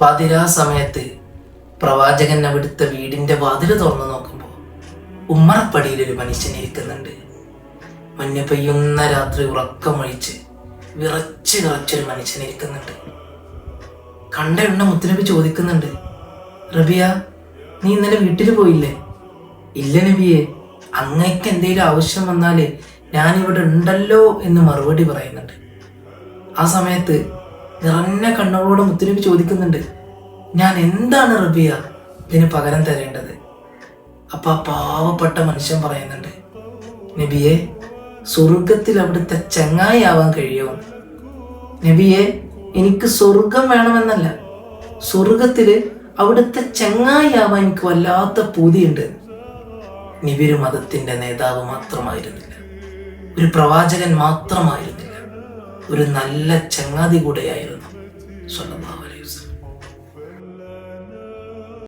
പതിരാ സമയത്ത് പ്രവാചകൻ അവിടുത്തെ വീടിന്റെ വാതിൽ തുറന്നു നോക്കുമ്പോൾ ഉമ്മറപ്പടിയിൽ ഒരു മനുഷ്യൻ ഇരിക്കുന്നുണ്ട്. മഞ്ഞ പെയ്യുന്ന രാത്രി ഉറക്കമൊഴിച്ച് വിറച്ച് വിറച്ചൊരു മനുഷ്യൻ ഇരിക്കുന്നുണ്ട്. കണ്ട എണ്ണ മുത്തുനബി ചോദിക്കുന്നുണ്ട് റബിയ നീ ഇന്നലെ വീട്ടിൽ പോയില്ലേ? ഇല്ല നബിയെ അങ്ങക്ക് എന്തെങ്കിലും ആവശ്യം വന്നാൽ ഞാനിവിടെ ഉണ്ടല്ലോ എന്ന് മറുപടി പറയുന്നുണ്ട്. ആ സമയത്ത് നിറഞ്ഞ കണ്ണുകളോട് മുത്തുനബി ചോദിക്കുന്നുണ്ട് ഞാൻ എന്താണ് റബിയ? ഇതിന് പകരം തരേണ്ടത്? അപ്പൊ ആ പാവപ്പെട്ട മനുഷ്യൻ പറയുന്നുണ്ട് നബിയെ സ്വർഗത്തിൽ അവിടുത്തെ ചങ്ങായി ആവാൻ കഴിയുമോ നബിയെ എനിക്ക് സ്വർഗം വേണമെന്നല്ല. സ്വർഗത്തിൽ അവിടുത്തെ ചങ്ങായി ആവാൻ എനിക്ക് വല്ലാത്ത പൂതിയുണ്ട്. നബി ഒരു മതത്തിന്റെ നേതാവ് മാത്രമായിരുന്നില്ല. ഒരു പ്രവാചകൻ മാത്രമായിരുന്നില്ല ഒരു നല്ല ചങ്ങാതി കൂടെയായിരുന്നു സ്വന്തമാവലൈസ്